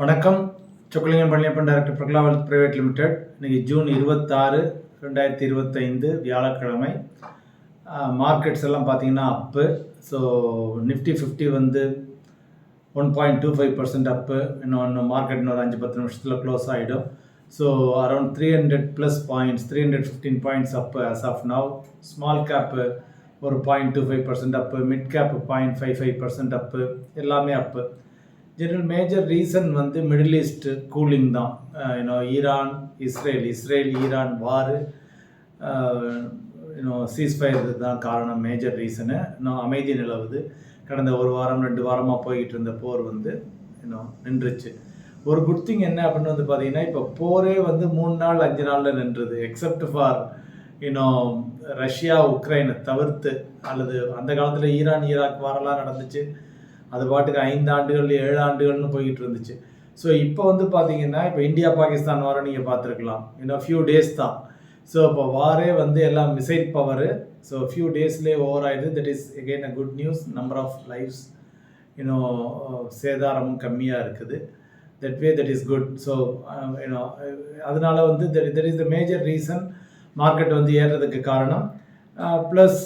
வணக்கம். சொக்கலிங்கம் பழனியப்பன் டைரக்டர் பிரகலாவல் private limited இன்னைக்கு ஜூன் இருபத்தாறு ரெண்டாயிரத்தி இருபத்தைந்து வியாழக்கிழமை. மார்க்கெட்ஸ் எல்லாம் பார்த்தீங்கன்னா அப்பு ஸோ நிஃப்டி ஃபிஃப்டி வந்து one point two five percent up இன்னொன்று மார்க்கெட் இன்னொரு அஞ்சு பத்து நிமிஷத்தில் க்ளோஸ் ஆகிடும் so around three hundred plus points three hundred fifteen points up as of now small cap ஒரு point two five percent up mid cap point five five percent up எல்லாமே up general major reason வந்து middle east cooling தான். You know Iran Israel Israel Iran war you know ceasefire தான் காரணம் major reason இன்னும் அமைதி நிலவுது. கடந்த ஒரு வாரம் ரெண்டு வாரமாக போய்கிட்டு இருந்த போர் வந்து இன்னும் நின்றுச்சு. ஒரு குட் திங் என்ன அப்படின்னு வந்து பார்த்தீங்கன்னா இப்போ போரே வந்து மூணு நாள் அஞ்சு நாளில் நின்றுது. எக்ஸப்ட் ஃபார் இன்னும் ரஷ்யா உக்ரைனை தவிர்த்து அல்லது அந்த காலத்தில் ஈரான் ஈராக் வாரெல்லாம் நடந்துச்சு. அது பாட்டுக்கு ஐந்து ஆண்டுகள் ஏழு ஆண்டுகள்னு போய்கிட்டு இருந்துச்சு ஸோ இப்போ வந்து பார்த்தீங்கன்னா இப்போ இந்தியா பாகிஸ்தான் வாரம் நீங்கள் பார்த்துருக்கலாம். இன்னும் ஃபியூ டேஸ் தான். ஸோ இப்போ வாரே வந்து எல்லாம் மிசைல் பவரு ஸோ ஃபியூ டேஸ்லேயே ஓவர் ஆயிடுது. That is again a good news number of lives இன்னும் சேதாரமும் கம்மியாக இருக்குது. That way that is good so you know அதனால வந்து that is the major reason market வந்து ஏறுறதுக்கு காரணம். ப்ளஸ்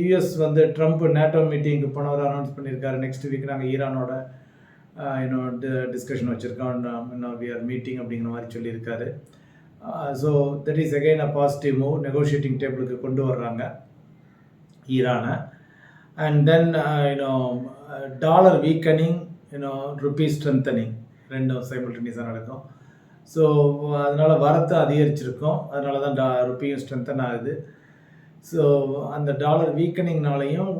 யூஎஸ் வந்து ட்ரம்ப் நேட்டோ மீட்டிங்க்கு போனவர் அனௌன்ஸ் பண்ணியிருக்காரு. நெக்ஸ்ட் வீக் நாங்கள் ஈரானோட இன்னும் டிஸ்கஷன் வச்சுருக்கோம். இன்னும் வி ஆர் மீட்டிங் அப்படிங்கிற மாதிரி சொல்லியிருக்காரு. So that is again a positive move negotiating டேபிளுக்கு கொண்டு வர்றாங்க ஈரானை. And then you know dollar weakening you know rupee strengthening ரெண்டும் சைமல்டேனியஸாக நடக்கும். ஸோ அதனால் வரத்து அதிகரிச்சிருக்கும். அதனால தான் டா ருப்பியும் ஸ்ட்ரென்தன் ஆகுது. ஸோ அந்த டாலர் வீக்கனிங்னாலையும்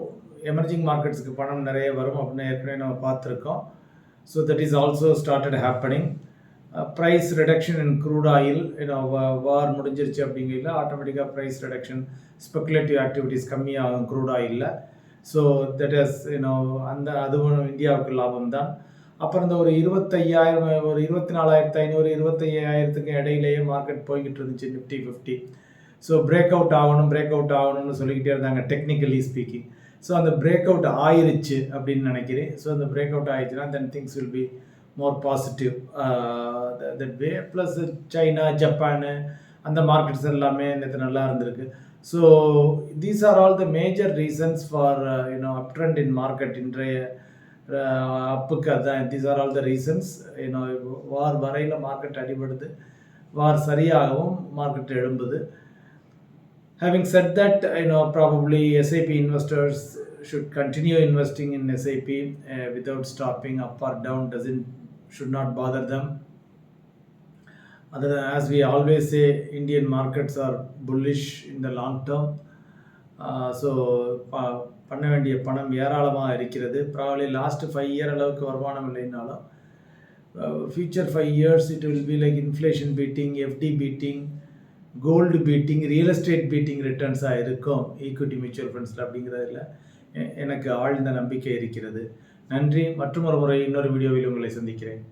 எமர்ஜிங் மார்க்கெட்ஸுக்கு பணம் நிறைய வரும் அப்படின்னு ஏற்கனவே நம்ம பார்த்துருக்கோம். So that is also started happening price reduction in crude oil ஏன்னா வார் முடிஞ்சிருச்சு அப்படிங்கிறதுல ஆட்டோமேட்டிக்காக ப்ரைஸ் ரிடக்ஷன் ஸ்பெகுலேட்டிவ் ஆக்டிவிட்டீஸ் கம்மியாகும் க்ரூட் ஆயிலில் so that is you know அந்த அதுவும் இந்தியாவுக்கு லாபம் தான். அப்புறம் இந்த ஒரு இருபத்தையாயிரம் ஒரு இருபத்தி நாலாயிரத்து ஐநூறு இருபத்தையாயிரத்துக்கு இடையிலேயே மார்க்கெட் போய்கிட்டு இருந்துச்சு Nifty fifty so break out ஆகணும் பிரேக் அவுட் ஆகணும்னு சொல்லிக்கிட்டே இருந்தாங்க டெக்னிக்கலி ஸ்பீக்கிங் ஸோ அந்த பிரேக் அவுட் ஆயிருச்சு அப்படின்னு நினைக்கிறேன். ஸோ அந்த பிரேக் அவுட் ஆயிடுச்சுன்னா then things will be more positive that way plus China Japan அந்த மார்க்கெட்ஸ் எல்லாமே நேற்று நல்லா இருந்திருக்கு. So these are all the major reasons for you know up trend in market இன்றைய uh, அப்புக்கு. அதுதான் these are all the reasons you know war வரையில் market அடிபடுது. வார் சரியாகவும் மார்க்கெட் எழும்புது. Having said that, you know, probably SAP investors should continue investing in SAP uh, without stopping up or down. Doesn't should not bother them. Other than, as we always say, Indian markets are bullish in the long term. So பண்ண வேண்டிய பணம் ஏராளமாக இருக்கிறது probably last five year அளவுக்கு வருமானம் இல்லைனாலும் future five years it will be like inflation beating FD beating gold beating real estate beating ரிட்டர்ன்ஸாக இருக்கும் equity mutual ஃபண்ட்ஸில் அப்படிங்கிறதுல. எனக்கு ஆழ்ந்த நம்பிக்கை இருக்கிறது. நன்றி. மற்றும் ஒரு முறை இன்னொரு வீடியோவில் உங்களை சந்திக்கிறேன்.